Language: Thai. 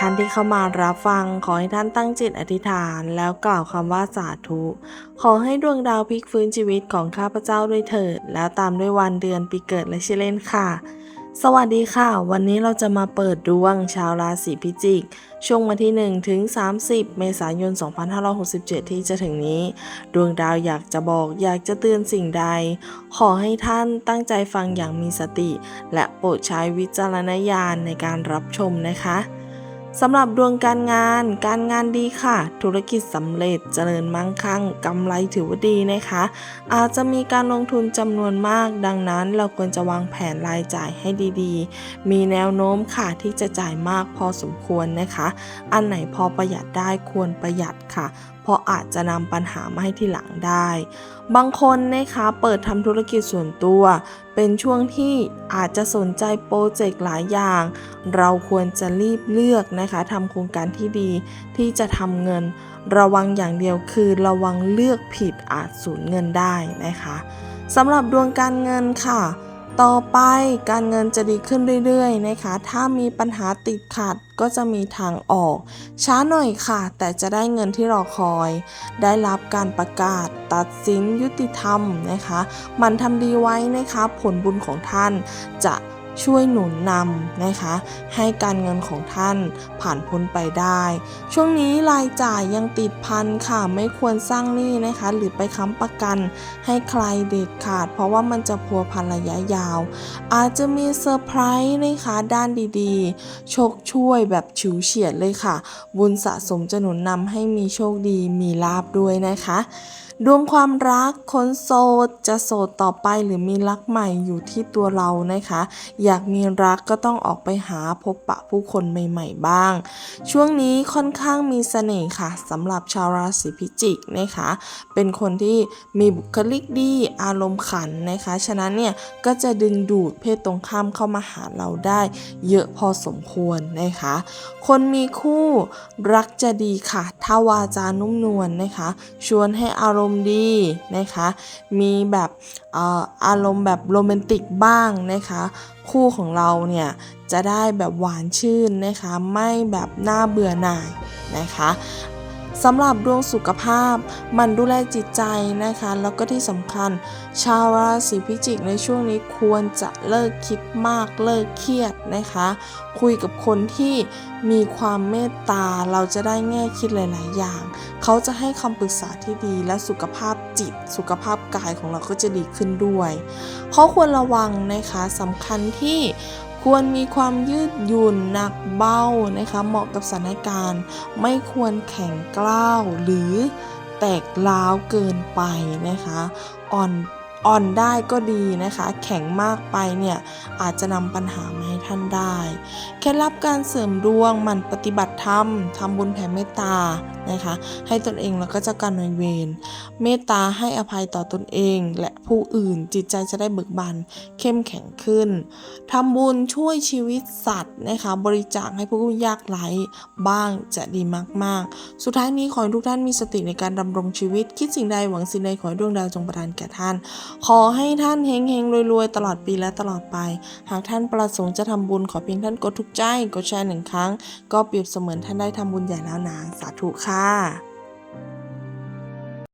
ท่านที่เข้ามารับฟังขอให้ท่านตั้งจิตอธิษฐานแล้วกล่าวคำว่าสาธุ ขอให้ดวงดาวพลิกฟื้นชีวิตของข้าพเจ้าด้วยเถิด แล้วตามด้วยวันเดือนปีเกิดและชื่อเล่นค่ะ สวัสดีค่ะ วันนี้เราจะมาเปิดดวงชาวราศีพิจิก ช่วงวันที่ 1 ถึง 30 เมษายน 2567 ที่จะถึงนี้ ดวงดาวอยากจะบอกอยากจะเตือนสิ่งใด ขอให้ท่านตั้งใจฟังอย่างมีสติ และโปรดใช้วิจารณญาณในการรับชมนะคะ สำหรับดวงการงาน การงานดีค่ะ ธุรกิจสำเร็จเจริญมั่งคั่งกำไรถือว่าดีนะคะ อาจจะมีการลงทุนจำนวนมาก ดังนั้นเราควรจะวางแผนรายจ่ายให้ดีๆ มีแนวโน้มค่ะที่จะจ่ายมากพอสมควรนะคะ อันไหนพอประหยัดได้ควรประหยัดค่ะ ราะอาจจะนำปัญหามาให้ที่หลังได้ บางคนนะคะเปิดทำธุรกิจส่วนตัว เป็นช่วงที่อาจจะสนใจโปรเจกต์หลายอย่าง เราควรจะรีบเลือกนะคะทำโครงการที่ดีที่จะทำเงิน ระวังอย่างเดียวคือระวังเลือกผิดอาจสูญเงินได้นะคะสำหรับดวงการเงินค่ะ ต่อไปการเงินจะดีขึ้นเรื่อยๆนะคะ ถ้ามีปัญหาติดขัดก็จะมีทางออก ช้าหน่อยค่ะ แต่จะได้เงินที่รอคอย ได้รับการประกาศ ตัดสินยุติธรรมนะคะ มันทำดีไว้นะคะ ผลบุญของท่านจะ ช่วยหนุนนำนะคะ ให้การเงินของท่านผ่านพ้นไปได้ ช่วงนี้รายจ่ายยังติดพันค่ะ ไม่ควรสร้างหนี้นะคะ หรือไปค้ำประกันให้ใครเด็ดขาด เพราะว่ามันจะพัวพันระยะยาว อาจจะมีเซอร์ไพรส์นะคะด้านดีๆโชคช่วยแบบฉิวเฉียดเลยค่ะ บุญสะสมจะหนุนนำให้มีโชคดีมีลาบด้วยนะคะดวงความรักคนโสดจะโสดต่อไปหรือมีรักใหม่อยู่ที่ตัวเรานะคะ อยากมีรักก็ต้องออกไปหาพบปะผู้คนใหม่ ๆ บ้าง ช่วงนี้ค่อนข้างมีเสน่ห์ค่ะสำหรับชาวราศีพิจิกนะคะ เป็นคนที่มีบุคลิกดีอารมณ์ขันนะคะ ฉะนั้นเนี่ยก็จะดึงดูดเพศตรงข้ามเข้ามาหาเราได้ เยอะพอสมควรนะคะ คนมีคู่รักจะดีค่ะ ถ้าวาจานุ่มนวลนะคะ ชวนให้อารมณ์ดีนะคะ มีแบบออารมณ์แบบโรแมนติกบ้างนะคะ คู่ของเราเนี่ยจะได้แบบหวานชื่นนะคะ ไม่แบบน่าเบื่อหน่ายนะคะ สำหรับดวงสุขภาพ มันดูแลจิตใจนะคะ แล้วก็ที่สำคัญ ชาวราศีพิจิกในช่วงนี้ควรจะเลิกคิดมากเลิกเครียดนะคะ คุยกับคนที่มีความเมตตาเราจะได้แง่คิดหลาย ๆ อย่าง เขาจะให้คำปรึกษาที่ดีและสุขภาพจิต สุขภาพกายของเราก็จะดีขึ้นด้วย เข้อควรระวังนะคะสำคัญที่ ควรมีความยืดหยุ่นหนักเบานะคะเหมาะกับสถานการณ์ ไม่ควรแข็งกล้าวหรือแตกล้าวเกินไปนะคะ อ่อน อ่อนได้ก็ดีนะคะ แข็งมากไปเนี่ยอาจจะนำปัญหามาให้ท่านได้ เคล็ดลับการเสริมดวงมันปฏิบัติธรรมทำบุญแผ่เมตตานะคะ ให้ตนเองแล้วก็เจ้ากรรมนายเวรเมตตาให้อภัยต่อตนเอง และผู้อื่นจิตใจจะได้เบิกบานเข้มแข็งขึ้นทำบุญช่วยชีวิตสัตว์นะคะ บริจาคให้ผู้ยากไร้บ้างจะดีมากๆ สุดท้ายนี้ขอให้ทุกท่านมีสติในการดำรงชีวิต คิดสิ่งใดหวังสิ่งใดขอให้ดวงดาวจงประทานแก่ท่านขอให้ท่านเฮงเฮงรวยๆ ตลอดปีและตลอดไป หากท่านประสงค์จะทำบุญขอเพียงท่านกดทุกใจกดแชร์หนึ่งครั้ง ก็เปรียบเสมือนท่านได้ทำบุญใหญ่แล้วนะสาธุค่ะ